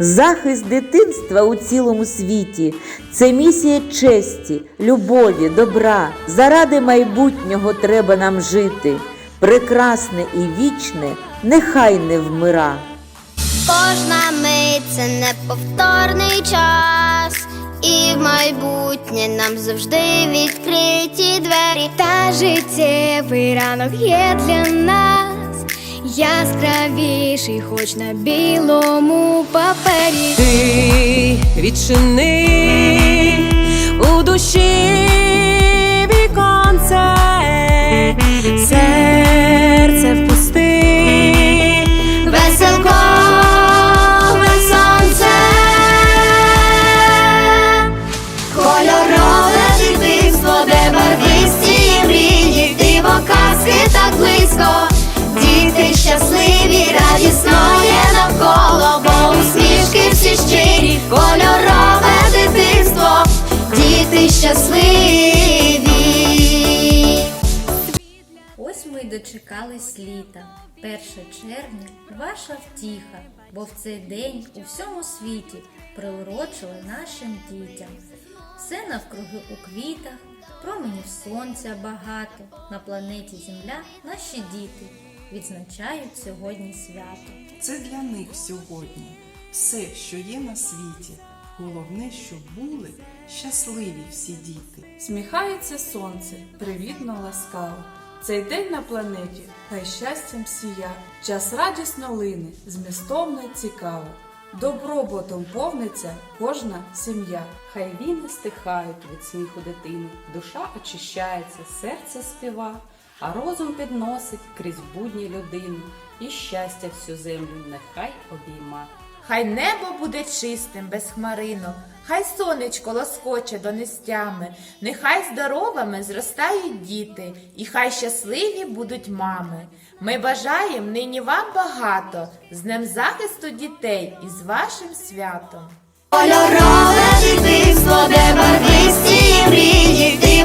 Захист дитинства у цілому світі це місія честі, любові, добра. Заради майбутнього треба нам жити. Прекрасне і вічне нехай не вмира. Кожна мить це неповторний час, і в майбутнє нам завжди відкриті двері. Та життєвий ранок є для нас яскравіший, хоч на білому папері. Ти відчини у душі віконце, серце радісно навколо, бо усмішки всі щирі, кольорове дитинство, діти щасливі. Ось ми й дочекались літа. 1 червня ваша втіха, бо в цей день у всьому світі приурочили нашим дітям. Все навкруги у квітах, променів сонця багато. На планеті Земля наші діти відзначають сьогодні свято. Це для них сьогодні все, що є на світі. Головне, щоб були щасливі всі діти. Сміхається сонце, привітно ласкаво. Цей день на планеті хай щастям сія, час радісно лине, змістовно цікаво. Добробутом повниться кожна сім'я. Хай війни стихають від сміху дитини, душа очищається, серце співа, а розум підносить крізь будні людину і щастя всю землю нехай обійма. Хай небо буде чистим, без хмаринок, хай сонечко лоскоче до нестями, нехай здоровими зростають діти, і хай щасливі будуть мами. Ми бажаємо нині вам багато, з ним захисту дітей і з вашим святом. Кольорове житиство, де барвисті мрії, ти